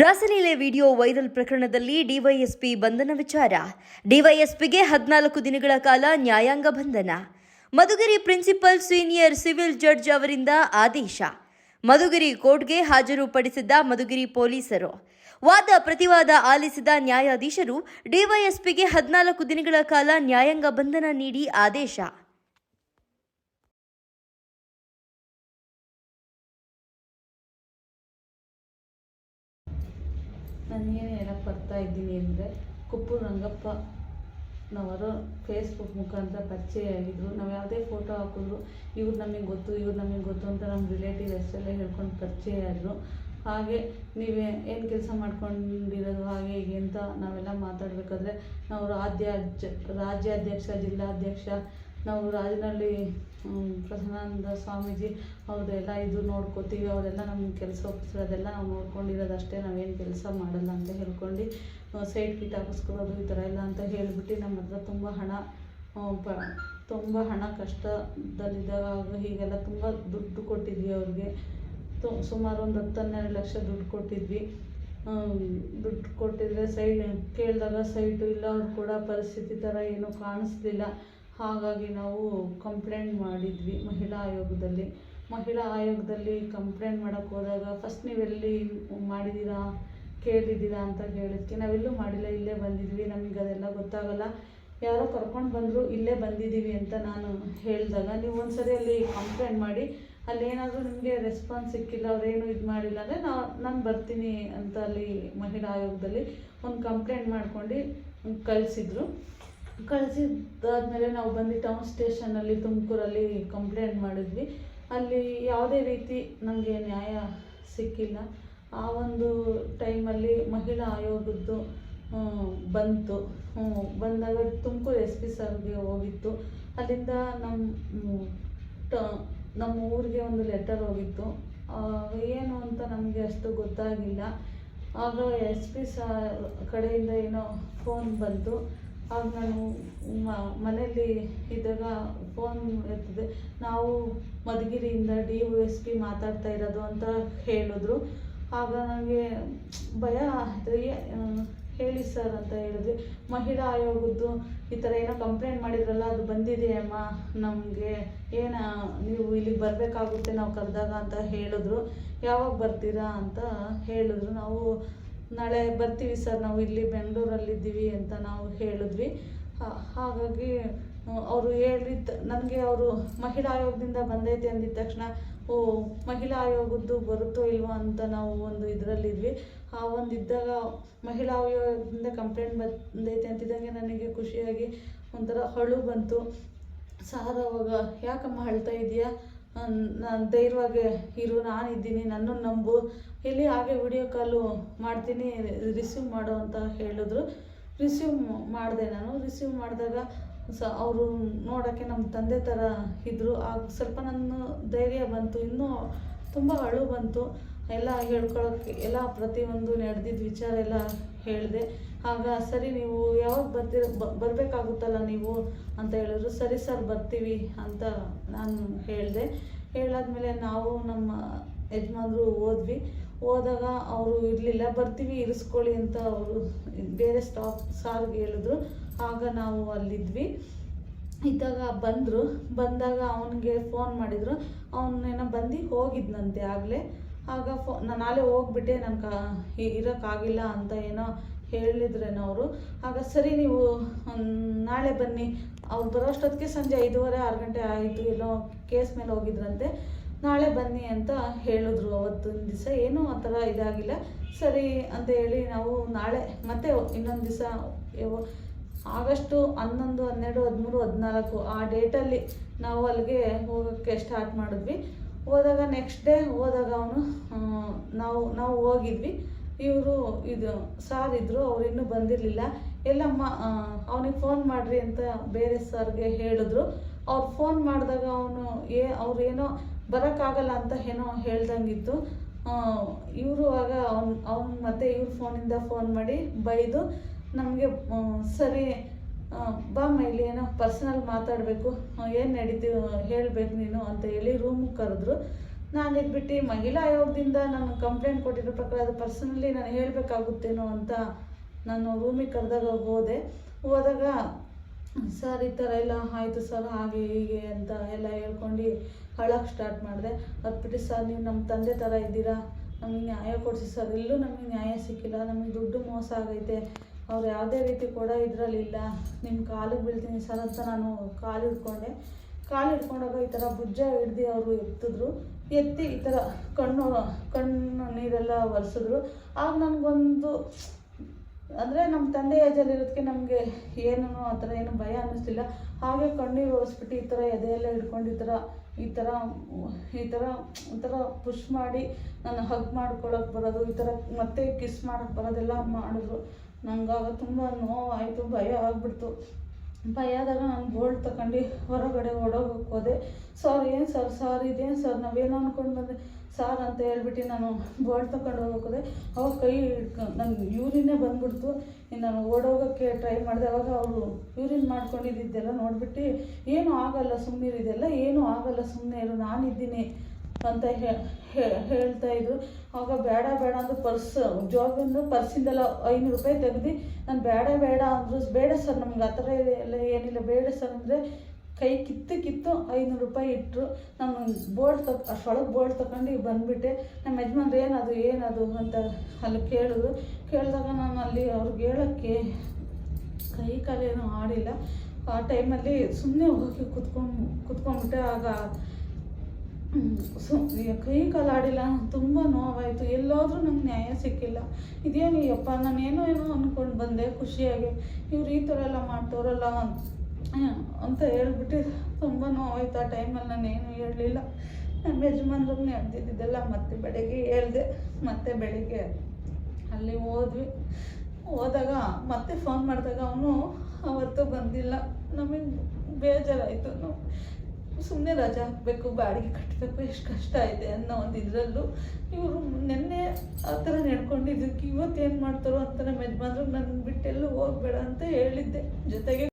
ರಾಸಲೀಲೆ video viral ಪ್ರಕರಣದಲ್ಲಿ DYSP ಬಂಧನ ವಿಚಾರ. ಡಿವೈಎಸ್ಪಿಗೆ ಹದಿನಾಲ್ಕು ದಿನಗಳ ಕಾಲ ನ್ಯಾಯಾಂಗ ಬಂಧನ. Madhugiri principal senior civil judge ಅವರಿಂದ ಆದೇಶ. ಮಧುಗಿರಿ ಕೋರ್ಟ್ಗೆ ಹಾಜರುಪಡಿಸಿದ್ದ ಮಧುಗಿರಿ ಪೊಲೀಸರು. ವಾದ ಪ್ರತಿವಾದ ಆಲಿಸಿದ ನ್ಯಾಯಾಧೀಶರು ಡಿವೈಎಸ್ಪಿಗೆ ಹದಿನಾಲ್ಕು ದಿನಗಳ ಕಾಲ ನ್ಯಾಯಾಂಗ ಬಂಧನ ನೀಡಿ ಆದೇಶ. ನನಗೇನು ಹೇಳಕ್ಕೆ ಬರ್ತಾ ಇದ್ದೀನಿ ಅಂದರೆ ಕುಪ್ಪು ರಂಗಪ್ಪನವರು ಫೇಸ್ಬುಕ್ ಮುಖಾಂತರ ಪರಿಚಯ ಆಗಿದ್ದರು ನಾವು ಯಾವುದೇ ಫೋಟೋ ಹಾಕಿದ್ರು ಇವ್ರು ನಮಗೆ ಗೊತ್ತು, ಇವ್ರು ನಮಗೆ ಗೊತ್ತು ಅಂತ ನಮ್ಮ ರಿಲೇಟಿವ್ ಅಷ್ಟೆಲ್ಲ ಹೇಳ್ಕೊಂಡು ಪರಿಚಯ ಆದರು ಹಾಗೆ ನೀವೇ ಏನು ಕೆಲಸ ಮಾಡ್ಕೊಂಡಿರೋದು, ಹಾಗೆ ಹೀಗೆ ಅಂತ ನಾವೆಲ್ಲ ಮಾತಾಡಬೇಕಾದ್ರೆ ನಾವು ರಾಜ್ಯ ರಾಜ್ಯಾಧ್ಯಕ್ಷ, ಜಿಲ್ಲಾಧ್ಯಕ್ಷ ನಾವು ರಾಜನಹಳ್ಳಿ ಪ್ರಸನ್ನಾನಂದ ಸ್ವಾಮೀಜಿ ಅವ್ರದ್ದೆಲ್ಲ ಇದು ನೋಡ್ಕೋತೀವಿ, ಅವರೆಲ್ಲ ನಮ್ಮ ಕೆಲಸ ಅದೆಲ್ಲ ನಾವು ನೋಡ್ಕೊಂಡಿರೋದು ಅಷ್ಟೇ ನಾವೇನು ಕೆಲಸ ಮಾಡಲ್ಲ ಅಂತ ಹೇಳ್ಕೊಂಡು ಸೈಟ್ ಕಿಟ್ ಹಾಕಿಸ್ಕೊಳ್ಳೋದು ಈ ಥರ ಎಲ್ಲ ಅಂತ ಹೇಳಿಬಿಟ್ಟು ನಮ್ಮ ಹತ್ರ ತುಂಬ ಹಣ ಪ, ತುಂಬ ಹಣ ಕಷ್ಟದಲ್ಲಿದ್ದಾಗ ಹೀಗೆಲ್ಲ ತುಂಬ ದುಡ್ಡು ಕೊಟ್ಟಿದ್ವಿ ಅವ್ರಿಗೆ. ತು, ಸುಮಾರು ಒಂದು ಹತ್ತು ಹನ್ನೆರಡು ಲಕ್ಷ ದುಡ್ಡು ಕೊಟ್ಟಿದ್ವಿ. ದುಡ್ಡು ಕೊಟ್ಟಿದ್ರೆ ಸೈಡ್, ಕೇಳಿದಾಗ ಸೈಟು ಇಲ್ಲ, ಅವ್ರು ಕೂಡ ಪರಿಸ್ಥಿತಿ ಥರ ಏನೂ ಕಾಣಿಸ್ಲಿಲ್ಲ. ಹಾಗಾಗಿ ನಾವು ಕಂಪ್ಲೇಂಟ್ ಮಾಡಿದ್ವಿ ಮಹಿಳಾ ಆಯೋಗದಲ್ಲಿ. ಮಹಿಳಾ ಆಯೋಗದಲ್ಲಿ ಕಂಪ್ಲೇಂಟ್ ಮಾಡೋಕ್ಕೆ ಹೋದಾಗ ಫಸ್ಟ್ ನೀವೆಲ್ಲಿ ಮಾಡಿದ್ದೀರಾ, ಕೇಳಿದ್ದೀರಾ ಅಂತ ಹೇಳಿದ್ಕೆ ನಾವೆಲ್ಲೂ ಮಾಡಿಲ್ಲ, ಇಲ್ಲೇ ಬಂದಿದ್ವಿ, ನಮಗೆ ಅದೆಲ್ಲ ಗೊತ್ತಾಗಲ್ಲ. ಯಾರೋ ಕರ್ಕೊಂಡು ಬಂದರು ಇಲ್ಲೇ ಬಂದಿದ್ದೀವಿ ಅಂತ ನಾನು ಹೇಳಿದಾಗ ನೀವು ಒಂದ್ಸರಿ ಅಲ್ಲಿ ಕಂಪ್ಲೇಂಟ್ ಮಾಡಿ, ಅಲ್ಲೇನಾದರೂ ನಿಮಗೆ ರೆಸ್ಪಾನ್ಸ್ ಸಿಕ್ಕಿಲ್ಲ ಅವರೇನು ಇದು ಮಾಡಿಲ್ಲ ಅಂದರೆ ನಾ, ನಾನು ಬರ್ತೀನಿ ಅಂತ ಅಲ್ಲಿ ಮಹಿಳಾ ಆಯೋಗದಲ್ಲಿ ಒಂದು ಕಂಪ್ಲೇಂಟ್ ಮಾಡ್ಕೊಂಡು ಕಳಿಸಿದ್ರು. ಕಳಿಸಿದ್ದಾದ್ಮೇಲೆ ನಾವು ಬಂದು ಟೌನ್ ಸ್ಟೇಷನಲ್ಲಿ ತುಮಕೂರಲ್ಲಿ ಕಂಪ್ಲೇಂಟ್ ಮಾಡಿದ್ವಿ. ಅಲ್ಲಿ ಯಾವುದೇ ರೀತಿ ನಮಗೆ ನ್ಯಾಯ ಸಿಕ್ಕಿಲ್ಲ. ಆ ಒಂದು ಟೈಮಲ್ಲಿ ಮಹಿಳಾ ಆಯೋಗದ್ದು ಬಂತು. ಬಂದಾಗ ತುಮಕೂರು ಎಸ್ ಪಿ ಸರ್ಗೆ ಹೋಗಿತ್ತು. ಅಲ್ಲಿಂದ ನಮ್ಮ ಟ- ನಮ್ಮ ಊರಿಗೆ ಒಂದು ಲೆಟರ್ ಹೋಗಿತ್ತು. ಏನು ಅಂತ ನಮಗೆ ಅಷ್ಟು ಗೊತ್ತಾಗಿಲ್ಲ. ಆಗ ಎಸ್ ಪಿ ಸಾರ್ ಕಡೆಯಿಂದ ಏನೋ ಫೋನ್ ಬಂತು. ಆಗ ನಾನು ಮನೆಯಲ್ಲಿ ಇದ್ದಾಗ ಫೋನ್ ಇರ್ತದೆ. ನಾವು ಮಧುಗಿರಿಯಿಂದ ಡಿ ಯು ಎಸ್ ಪಿ ಮಾತಾಡ್ತಾ ಇರೋದು ಅಂತ ಹೇಳಿದ್ರು. ಆಗ ನನಗೆ ಭಯ ಹೇಳಿ ಸರ್ ಅಂತ ಹೇಳಿದ್ವಿ. ಮಹಿಳಾ ಆಯೋಗದ್ದು ಈ ಥರ ಏನೋ ಕಂಪ್ಲೇಂಟ್ ಮಾಡಿದ್ರಲ್ಲ, ಅದು ಬಂದಿದೆಯಮ್ಮ ನಮಗೆ ಏನ, ನೀವು ಇಲ್ಲಿಗೆ ಬರಬೇಕಾಗುತ್ತೆ, ನಾವು ಕರೆದಾಗ ಅಂತ ಹೇಳಿದ್ರು. ಯಾವಾಗ ಬರ್ತೀರಾ ಅಂತ ಹೇಳಿದ್ರು. ನಾವು ನಾಳೆ ಬರ್ತೀವಿ ಸರ್, ನಾವು ಇಲ್ಲಿ ಬೆಂಗಳೂರಲ್ಲಿದ್ದೀವಿ ಅಂತ ನಾವು ಹೇಳಿದ್ವಿ. ಹಾಗಾಗಿ ಅವರು ಹೇಳಿದ್ದ, ನನಗೆ ಅವರು ಮಹಿಳಾ ಆಯೋಗದಿಂದ ಬಂದೈತೆ ಅಂದಿದ್ದ ತಕ್ಷಣ, ಓ, ಮಹಿಳಾ ಆಯೋಗದ್ದು ಬರುತ್ತೋ ಇಲ್ವೋ ಅಂತ ನಾವು ಒಂದು ಇದರಲ್ಲಿದ್ವಿ. ಆ ಒಂದು ಇದ್ದಾಗ ಮಹಿಳಾ ಆಯೋಗದಿಂದ ಕಂಪ್ಲೇಂಟ್ ಬಂದೈತೆ ಅಂತಿದ್ದಂಗೆ ನನಗೆ ಖುಷಿಯಾಗಿ ಒಂಥರ ಅಳು ಬಂತು. ಸಾರ್, ಅವಾಗ ಯಾಕಮ್ಮ ಅಳ್ತಾ ಇದೆಯಾ? ನಾನು ಧೈರ್ಯವಾಗಿ ಇರು ನಾನಿದ್ದೀನಿ ನನ್ನನ್ನು ನಂಬು. ಇಲ್ಲಿ ಹಾಗೆ ವಿಡಿಯೋ ಕಾಲು ಮಾಡ್ತೀನಿ ರಿಸೀವ್ ಮಾಡು ಅಂತ ಹೇಳಿದ್ರು. ರಿಸೀವ್ ಮಾಡಿದೆ ನಾನು. ರಿಸೀವ್ ಮಾಡಿದಾಗ ಸ, ಅವರು ನೋಡೋಕ್ಕೆ ನಮ್ಮ ತಂದೆ ಥರ ಇದ್ದರು ಆಗ ಸ್ವಲ್ಪ ನನ್ನ ಧೈರ್ಯ ಬಂತು. ಇನ್ನೂ ತುಂಬ ಅಳು ಬಂತು. ಎಲ್ಲ ಹೇಳ್ಕೊಳಕ್ಕೆ ಎಲ್ಲ ಪ್ರತಿಯೊಂದು ನಡೆದಿದ್ದ ವಿಚಾರ ಎಲ್ಲ ಹೇಳಿದೆ. ಆಗ ಸರಿ ನೀವು ಯಾವಾಗ ಬರ್ತೀರ ಬರಬೇಕಾಗುತ್ತಲ್ಲ ನೀವು ಅಂತ ಹೇಳಿದ್ರು, ಸರಿ ಸರ್, ಬರ್ತೀವಿ ಅಂತ ನಾನು ಹೇಳಿದೆ. ಹೇಳಾದ್ಮೇಲೆ ನಾವು ನಮ್ಮ ಯಜಮಾನ್ರು ಓದ್ವಿ ಹೋದಾಗ ಅವರು ಇರಲಿಲ್ಲ, ಬರ್ತೀವಿ, ಇರಿಸ್ಕೊಳ್ಳಿ ಅಂತ ಅವರು ಬೇರೆ ಸ್ಟಾಪ್ ಸಾರ್ಗೆ ಹೇಳಿದ್ರು. ಆಗ ನಾವು ಅಲ್ಲಿದ್ವಿ. ಇದ್ದಾಗ ಬಂದರು. ಬಂದಾಗ ಅವನಿಗೆ ಫೋನ್ ಮಾಡಿದರು. ಅವನೇನೋ ಬಂದು ಹೋಗಿದ್ನಂತೆ ಆಗಲೇ. ಆಗ ಫೋ ನಾನು ನಾಳೆ ಹೋಗ್ಬಿಟ್ಟೆ ನಾನು ಕಾ ಇರೋಕ್ಕಾಗಿಲ್ಲ ಅಂತ ಏನೋ ಹೇಳಿದ್ರೇನೋ ಅವರು. ಆಗ ಸರಿ ನೀವು ನಾಳೆ ಬನ್ನಿ. ಅವ್ರು ಬರೋಷ್ಟೊತ್ತಿಗೆ ಸಂಜೆ ಐದೂವರೆ, ಆರು ಗಂಟೆ ಆಯಿತು ಎಲ್ಲೋ ಕೇಸ್ ಮೇಲೆ ಹೋಗಿದ್ರಂತೆ. ನಾಳೆ ಬನ್ನಿ ಅಂತ ಹೇಳಿದ್ರು ಅವತ್ತೊಂದು ದಿವಸ. ಏನೂ ಆ ಥರ ಇದಾಗಿಲ್ಲ. ಸರಿ ಅಂತ ಹೇಳಿ ನಾವು ನಾಳೆ, ಮತ್ತೆ ಇನ್ನೊಂದು ದಿವಸ ಆಗಸ್ಟು ಹನ್ನೊಂದು, ಹನ್ನೆರಡು, ಹದಿಮೂರು, ಹದಿನಾಲ್ಕು ಆ ಡೇಟಲ್ಲಿ ನಾವು ಅಲ್ಲಿಗೆ ಹೋಗೋಕ್ಕೆ ಸ್ಟಾರ್ಟ್ ಮಾಡಿದ್ವಿ. ಹೋದಾಗ ನೆಕ್ಸ್ಟ್ ಡೇ ಹೋದಾಗ ಅವನು ನಾವು ನಾವು ಹೋಗಿದ್ವಿ. ಇವರು ಇದು ಸಾರ್ ಇದ್ದರು ಅವ್ರು ಇನ್ನೂ ಬಂದಿರಲಿಲ್ಲ. ಎಲ್ಲಮ್ಮ ಅವನಿಗೆ ಫೋನ್ ಮಾಡಿರಿ ಅಂತ ಬೇರೆ ಸರ್ಗೆ ಹೇಳಿದ್ರು. ಅವ್ರು ಫೋನ್ ಮಾಡಿದಾಗ ಅವನು, ಏ ಅವ್ರೇನೋ ಬರೋಕ್ಕಾಗಲ್ಲ ಅಂತ ಏನೋ ಹೇಳ್ದಂಗಿತ್ತು. ಇವರು ಆಗ ಅವ್ನು ಅವ್ನು ಮತ್ತೆ ಇವ್ರ ಫೋನಿಂದ ಫೋನ್ ಮಾಡಿ ಬೈದು ನಮಗೆ ಸರಿ ಆ, ಮೈಲಿ ಏನೋ ಪರ್ಸನಲ್ ಮಾತಾಡಬೇಕು. ಏನು ನಡೀತೀವಿ ಹೇಳಬೇಕು ನೀನು ಅಂತ ಹೇಳಿ ರೂಮಿಗೆ ಕರೆದ್ರು. ನಾನು ಇದ್ಬಿಟ್ಟು ಮಹಿಳಾ ಆಯೋಗದಿಂದ ನಾನು ಕಂಪ್ಲೇಂಟ್ ಕೊಟ್ಟಿರೋ ಪ್ರಕಾರ ಅದು ಪರ್ಸನಲಿ ನಾನು ಹೇಳಬೇಕಾಗುತ್ತೇನೋ ಅಂತ ನಾನು ರೂಮಿಗೆ ಕರೆದಾಗ ಹೋದೆ. ಹೋದಾಗ ಸರ್ ಈ ಥರ ಎಲ್ಲ ಆಯಿತು ಸರ್ ಹಾಗೆ ಹೀಗೆ ಅಂತ ಎಲ್ಲ ಹೇಳ್ಕೊಂಡು ಅಳಕ್ಕೆ ಸ್ಟಾರ್ಟ್ ಮಾಡಿದೆ. ಅದ್ಬಿಟ್ಟು ಸರ್ ನೀವು ನಮ್ಮ ತಂದೆ ಥರ ಇದ್ದೀರಾ? ನಮಗೆ ನ್ಯಾಯ ಕೊಡಿಸಿ ಸರ್. ಎಲ್ಲೂ ನಮಗೆ ನ್ಯಾಯ ಸಿಕ್ಕಿಲ್ಲ. ನಮಗೆ ದುಡ್ಡು ಮೋಸ ಆಗೈತೆ. ಅವ್ರು ಯಾವುದೇ ರೀತಿ ಕೂಡ ಇದರಲ್ಲಿಲ್ಲ ನಿಮ್ಮ ಕಾಲಿಗೆ ಬೀಳ್ತೀನಿ ಸರ್ ಅಂತ ನಾನು ಕಾಲು ಹಿಡ್ಕೊಂಡೆ. ಕಾಲು ಹಿಡ್ಕೊಂಡಾಗ ಈ ಥರ ಬುಜ್ಜ ಹಿಡ್ದು ಅವರು ಎತ್ತಿದ್ರು. ಎತ್ತಿ ಈ ಥರ ಕಣ್ಣು ಕಣ್ಣು ನೀರೆಲ್ಲ ಒರೆಸಿದ್ರು. ಆಗ ನನಗೊಂದು ಅಂದರೆ ನಮ್ಮ ತಂದೆ ಏಜಲ್ಲಿರೋದಕ್ಕೆ ನಮಗೆ ಏನೂ ಆ ಥರ ಏನು ಭಯ ಅನ್ನಿಸ್ತಿಲ್ಲ. ಹಾಗೆ ಕಣ್ಣೀರು ಒರೆಸ್ಬಿಟ್ಟು ಈ ಥರ ಎದೆಯೆಲ್ಲ ಹಿಡ್ಕೊಂಡು ಈ ಥರ ಈ ಥರ ಈ ಥರ ಒಂಥರ ಪುಷ್ ಮಾಡಿ ನಾನು ಹಗ್ ಮಾಡ್ಕೊಳಕ್ಕೆ ಬರೋದು, ಈ ಥರ ಮತ್ತೆ ಕಿಸ್ ಮಾಡೋಕ್ಕೆ ಬರೋದೆಲ್ಲ ಮಾಡಿದ್ರು. ನಂಗಾಗ ತುಂಬ ನೋವಾಯಿತು, ಭಯ ಆಗಿಬಿಡ್ತು. ಭಯ ಆದಾಗ ನಾನು ಗೋಲ್ಡ್ ತಗೊಂಡು ಹೊರಗಡೆ ಓಡೋಗಕ್ಕೆ ಹೋದೆ. ಸರ್, ಏನು ಸರ್? ಸರ್, ಇದೇನು ಸರ್? ನಾವೇನು ಅಂದ್ಕೊಂಡು ಬಂದೆ? ಸಾರ್, ಅಂತ ಹೇಳ್ಬಿಟ್ಟು ನಾನು ಬೋಲ್ಟ್ ತಗೊಂಡು ಹೋಗೋಕೆ ಹೋದೆ. ಅವಾಗ ಕೈ ನನ್ನ ಯೂರಿನೇ ಬಂದ್ಬಿಡ್ತು. ಇನ್ನು ನಾನು ಓಡೋಗೋಕ್ಕೆ ಟ್ರೈ ಮಾಡಿದೆ. ಅವಾಗ ಅವರು ಯೂರಿನ್ ಮಾಡ್ಕೊಂಡಿದ್ದೆಲ್ಲ ನೋಡ್ಬಿಟ್ಟು, ಏನೂ ಆಗಲ್ಲ ಸುಮ್ಮನೆ ಇದೆಲ್ಲ ಏನೂ ಆಗಲ್ಲ ಸುಮ್ಮನೆ ಇರು, ನಾನಿದ್ದೀನಿ. ಅಂತ ಹೇಳ್ತಾ ಇದ್ರು. ಆಗ ಬೇಡ ಬೇಡ ಅಂದ್ರೆ ಪರ್ಸ್ ಜಾಬಿಂದ ಪರ್ಸಿಂದೆಲ್ಲ ಐನೂರು ರೂಪಾಯಿ ತೆಗ್ದು, ನಾನು ಬೇಡ ಬೇಡ ಅಂದರು, ಬೇಡ ಸರ್ ನಮ್ಗೆ ಆ ಥರ ಎಲ್ಲ ಏನಿಲ್ಲ, ಬೇಡ ಸರ್ ಅಂದರೆ. ಕೈ ಕಿತ್ತು ಕಿತ್ತು ಐನೂರು ರೂಪಾಯಿ ಇಟ್ಟರು ನಾನು ಬೋರ್ಡ್ ತಕ್ ಅಷ್ಟೊಳಗೆ ಬೋರ್ಡ್ ತಗೊಂಡು ಬಂದುಬಿಟ್ಟೆ. ನಮ್ಮ ಯಜಮಾನ್ರು ಏನದು ಏನದು? ಅಂತ ಅಲ್ಲಿ ಕೇಳಿದ್ರು. ಕೇಳಿದಾಗ ನಾನು ಅಲ್ಲಿ ಅವ್ರಿಗೆ ಹೇಳೋಕ್ಕೆ ಕೈ ಕಾಲೇನೂ ಆಡಿಲ್ಲ. ಆ ಟೈಮಲ್ಲಿ ಸುಮ್ಮನೆ ಹೋಗಿ ಕುತ್ಕೊಂಡು, ಕುತ್ಕೊಂಡ್ಬಿಟ್ಟೆ. ಆಗ ಸು ಕೈ ಕಾಲು ಆಡಿಲ್ಲ ತುಂಬ ನೋವಾಯಿತು. ಎಲ್ಲಾದರೂ ನಂಗೆ ನ್ಯಾಯ ಸಿಕ್ಕಿಲ್ಲ. ಇದೇನು ಯಪ್ಪ ನಾನು ಏನೋ ಅಂದ್ಕೊಂಡು ಬಂದೆ ಖುಷಿಯಾಗಿ. ಇವ್ರು ಈ ಥರ ಎಲ್ಲ ಮಾಡ್ತವ್ರಲ್ಲ ಅಂತ ಹೇಳ್ಬಿಟ್ಟು ತುಂಬ ನೋವಾಯ್ತು. ಆ ಟೈಮಲ್ಲಿ ನಾನು ಏನು ಹೇಳಲಿಲ್ಲ. ನಮ್ಮ ಯಜಮಾನ್ರಿಗೆ ನಡೆದಿದ್ದೆಲ್ಲ ಮತ್ತೆ ಬೆಳಗ್ಗೆ ಹೇಳ್ದೆ. ಮತ್ತೆ ಬೆಳಿಗ್ಗೆ ಅಲ್ಲಿ ಹೋದ್ವಿ. ಹೋದಾಗ ಮತ್ತೆ ಫೋನ್ ಮಾಡಿದಾಗ ಅವನು ಅವತ್ತು ಬಂದಿಲ್ಲ. ನಮಗೆ ಬೇಜಾರಾಯಿತು. ನಾವು ಸುಮ್ಮನೆ ರಜಾ ಹಾಕಬೇಕು, ಬಾಡಿಗೆ ಕಟ್ಟಬೇಕು ಎಷ್ಟು ಕಷ್ಟ ಇದೆ ಅನ್ನೋ ಒಂದು ಇದರಲ್ಲೂ ಇವರು ನೆನ್ನೆ ಆ ಥರ ನಡ್ಕೊಂಡಿದ್ದಕ್ಕೆ ಇವತ್ತು ಏನು ಮಾಡ್ತಾರೋ ಅಂತ ನಮ್ಮ ಯಜಮಾನ್ರು ನನ್ನ ಬಿಟ್ಟೆಲ್ಲೂ ಹೋಗ್ಬೇಡ ಅಂತ ಹೇಳಿದ್ದೆ. ಜೊತೆಗೆ